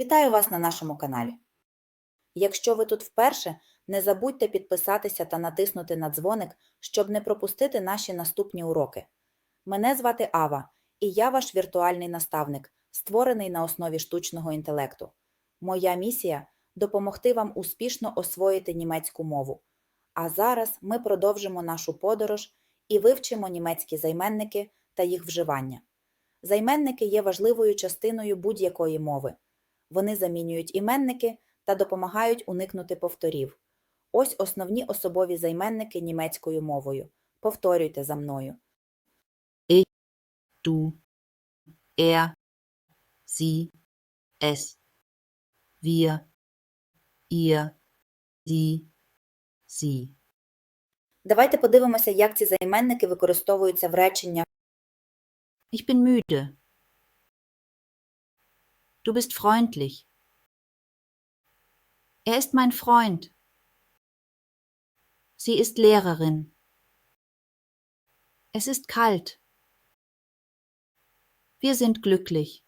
Вітаю вас на нашому каналі. Якщо ви тут вперше, не забудьте підписатися та натиснути на дзвоник, щоб не пропустити наші наступні уроки. Мене звати Ава, і я ваш віртуальний наставник, створений на основі штучного інтелекту. Моя місія допомогти вам успішно освоїти німецьку мову. А зараз ми продовжимо нашу подорож і вивчимо німецькі займенники та їх вживання. Займенники є важливою частиною будь-якої мови. Вони замінюють іменники та допомагають уникнути повторів. Ось основні особові займенники німецькою мовою. Повторюйте за мною. du, er, sie, es, wir, ihr, sie, sie. Давайте подивимося, як ці займенники використовуються в реченнях. Ich bin müde. Du bist freundlich. Er ist mein Freund. Sie ist Lehrerin. Es ist kalt. Wir sind glücklich.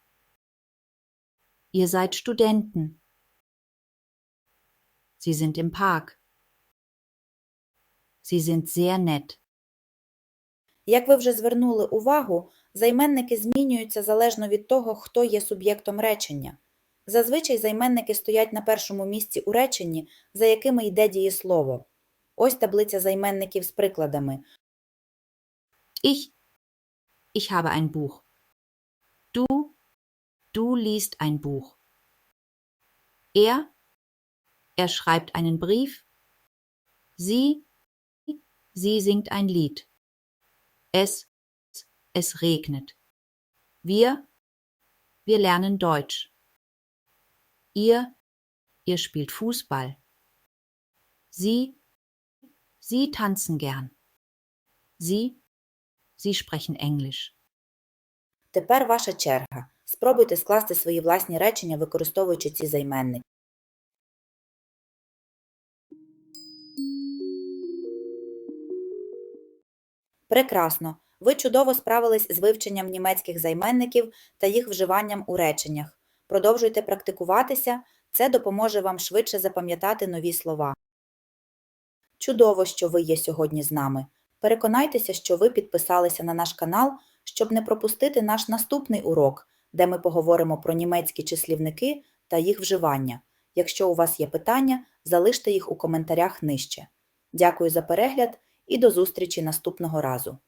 Ihr seid Studenten. Sie sind im Park. Sie sind sehr nett. Як ви вже звернули увагу, займенники змінюються залежно від того, хто є суб'єктом речення. Зазвичай займенники стоять на першому місці у реченні, за якими йде дієслово. Ось таблиця займенників з прикладами. Ich, ich habe ein Buch. Du, du liest ein Buch. Er, er schreibt einen Brief. Sie, sie singt ein Lied. Es, es regnet. Wir, wir lernen Deutsch. Ihr, ihr spielt Fußball. Sie, sie tanzen gern. Sie, sie sprechen Englisch. Тепер ваша черга. Спробуйте скласти свої власні речення, використовуючи ці займенники. Прекрасно! Ви чудово справились з вивченням німецьких займенників та їх вживанням у реченнях. Продовжуйте практикуватися, це допоможе вам швидше запам'ятати нові слова. Чудово, що ви є сьогодні з нами. Переконайтеся, що ви підписалися на наш канал, щоб не пропустити наш наступний урок, де ми поговоримо про німецькі числівники та їх вживання. Якщо у вас є питання, залиште їх у коментарях нижче. Дякую за перегляд і до зустрічі наступного разу.